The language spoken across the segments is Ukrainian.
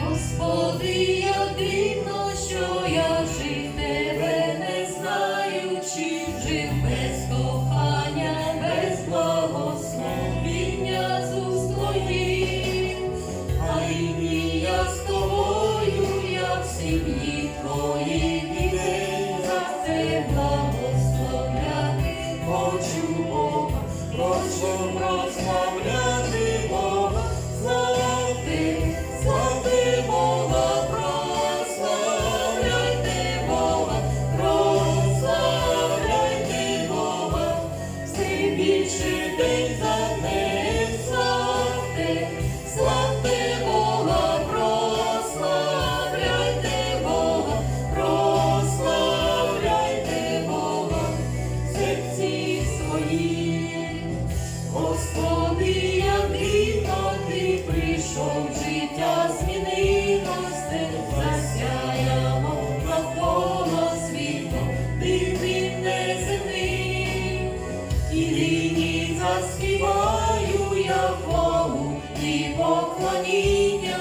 Господи, як дивно, що я жив тебе не знаючи, жив без кохання, без благословіння з. А нині я з тобою, я в сім'ї твоїх за це хочу Бога, хочу прославляти день за днем славте, славте Бога, прославляйте Бога, прославляйте Бога, в серці своїм. Господи, як дивно ти прийшов, життя змінило, ти поклоніння.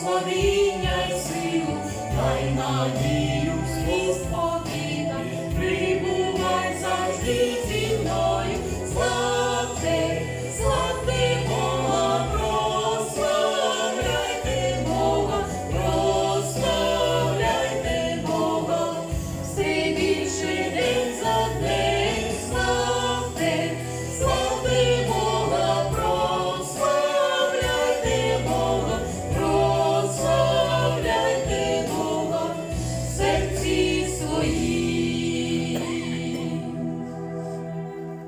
благословіння й силу, дай надію. твої.